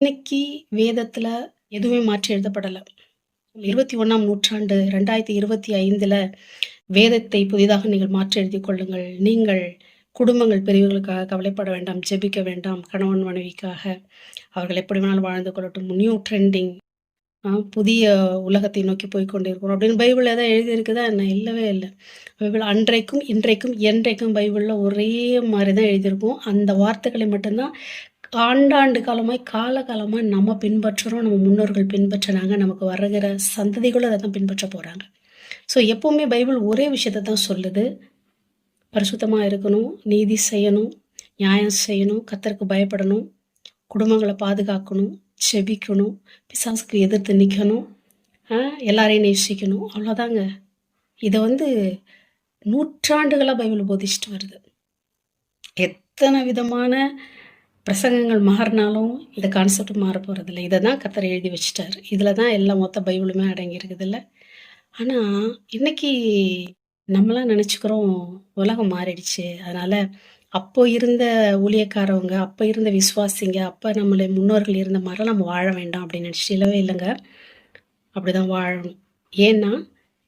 இன்னைக்கு வேதத்தில் எதுவுமே மாற்றி எழுதப்படலை இருபத்தி ஒன்றாம் நூற்றாண்டு 2025ல வேதத்தை புதிதாக நீங்கள் மாற்றி எழுதி கொள்ளுங்கள். நீங்கள் குடும்பங்கள் பெரியவர்களுக்காக கவலைப்பட வேண்டாம். ஜெபிக்க வேண்டாம். கணவன் மனைவிக்காக. அவர்கள் எப்படி வேணாலும் வாழ்ந்து கொள்ளட்டும். நியூ ட்ரெண்டிங் புதிய உலகத்தை நோக்கி போய் கொண்டிருக்கிறோம். அப்படின்னு பைபிள் எதாவது எழுதியிருக்குதா என்ன? இல்லவே இல்லை பைபிள் அன்றைக்கும், இன்றைக்கும், என்றைக்கும் பைபிளில் ஒரே மாதிரி தான் எழுதியிருக்கும். அந்த வார்த்தைகளை மட்டும்தான் ஆண்டாண்டு காலமாக காலகாலமாக நம்ம பின்பற்றுறோம். நம்ம முன்னோர்கள் பின்பற்றினாங்க. நமக்கு வருகிற சந்ததிகளும் அதை தான் பின்பற்றப் போகிறாங்க ஸோ எப்போவுமே பைபிள் ஒரே விஷயத்தை தான் சொல்லுது. பரிசுத்தமாக இருக்கணும். நீதி செய்யணும். நியாயம் செய்யணும். கத்தருக்கு பயப்படணும். குடும்பங்களை பாதுகாக்கணும். ஜெபிக்கணும். பிசாசுக்கு எதிர்த்து நிற்கணும் எல்லாரையும் நேசிக்கணும். அவ்வளோதாங்க. இதை வந்து நூற்றாண்டுகளாக பைபிள் போதிச்சுட்டு வருது. எத்தனை விதமான பிரசங்கங்கள் மாறினாலும் இந்த கான்செப்ட் மாற போகிறதில்ல இதை தான் கத்தர் எழுதி வச்சுட்டாரு. இதில் தான் எல்லா மொத்த பைபிளுமே அடங்கி ஆனால் இன்றைக்கி இன்னைக்கு நினச்சிக்கிறோம் உலகம் மாறிடுச்சு. அதனால் அப்போ இருந்த ஊழியக்காரவங்க, அப்போ இருந்த விசுவாசிங்க, அப்போ நம்மளை முன்னோர்கள் இருந்த மாதிரிலாம் நம்ம வாழ வேண்டாம் அப்படின்னு நினச்சிட்டு இல்லவே இல்லங்க. அப்படிதான் வாழணும். ஏன்னா,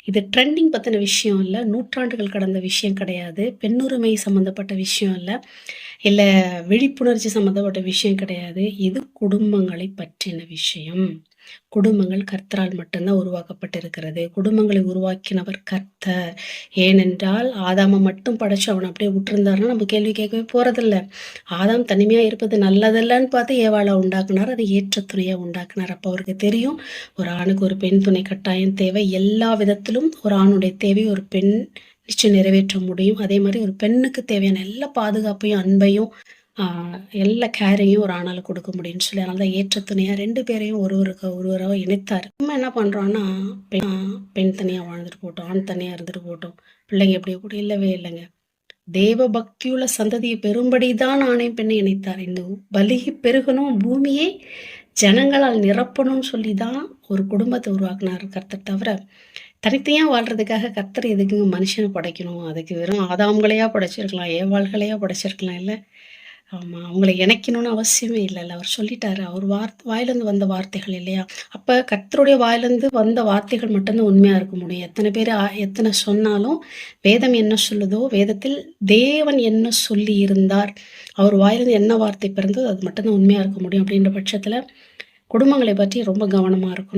இது ட்ரெண்டிங் பற்றின விஷயம் இல்லை நூற்றாண்டுகள் கடந்த விஷயம் கிடையாது. பெண்ணுரிமை சம்மந்தப்பட்ட விஷயம் இல்லை இல்லை விழிப்புணர்ச்சி சம்மந்தப்பட்ட விஷயம் கிடையாது. இது குடும்பங்களை பற்றின விஷயம். குடும்பங்கள் கர்த்தரால் மட்டும்தான் உருவாக்கப்பட்டிருக்கிறது. குடும்பங்களை உருவாக்கினவர் கர்த்தர். ஏனென்றால், ஆதாம மட்டும் படைச்சு அவன் அப்படியே விட்டுருந்தாருன்னா நம்ம கேள்வி கேட்கவே போறதில்ல. ஆதாம் தனிமையா இருப்பது நல்லதல்லன்னு பார்த்து ஏவாளா உண்டாக்குனார். அதை ஏற்ற துணையா உண்டாக்குனார். அப்ப அவருக்கு தெரியும், ஒரு ஆணுக்கு ஒரு பெண் துணை கட்டாயம் தேவை. எல்லா விதத்திலும் ஒரு ஆணுடைய தேவை ஒரு பெண் நிச்சயம் நிறைவேற்ற முடியும். அதே மாதிரி ஒரு பெண்ணுக்கு தேவையான எல்லா பாதுகாப்பையும், அன்பையும், எல்லா கேரையும் ஒரு ஆணால கொடுக்க முடியும்னு சொல்லி, அதனால தான் ஏற்ற துணையா ரெண்டு பேரையும் ஒருவருக்கு ஒருவராக இணைத்தாரு. நம்ம என்ன பண்றோம்னா, பெண் பெண் தனியா வாழ்ந்துட்டு போகட்டும். ஆண் தனியா இருந்துட்டு போட்டோம் பிள்ளைங்க எப்படியோ கூட இல்லவே இல்லைங்க தேவ பக்தியுள்ள சந்ததியை பெறும்படி தான் ஆணையும் பெண்ணை இணைத்தார். இந்த பலிகி பெருகணும், பூமியை ஜனங்களால் நிரப்பணும்னு சொல்லி தான் ஒரு குடும்பத்தை உருவாக்குனாரு கர்த்தர் தவிர, தனித்தனியாக வாழ்றதுக்காக கர்த்தர் எதுக்குங்க மனுஷனை படைக்கணும்? அதுக்கு வெறும் ஆதாம்களையா படைச்சிருக்கலாம். ஏவாள்களையா படைச்சிருக்கலாம் இல்லை ஆமாம் அவங்கள இணைக்கணும்னு அவசியமே இல்லைல்ல அவர் சொல்லிட்டாரு. அவர் வார்த்தை வாயிலேருந்து வந்த வார்த்தைகள் இல்லையா? அப்போ கர்த்தருடைய வாயிலேருந்து வந்த வார்த்தைகள் மட்டும்தான் உண்மையாக இருக்க முடியும். எத்தனை பேர் எத்தனை சொன்னாலும், வேதம் என்ன சொல்லுதோ, வேதத்தில் தேவன் என்ன சொல்லி இருந்தார் அவர் வாயிலிருந்து என்ன வார்த்தை பிறந்ததோ, அது மட்டும்தான் உண்மையாக இருக்க முடியும். அப்படின்ற பட்சத்தில் குடும்பங்களை பற்றி ரொம்ப கவனமாக இருக்கணும்.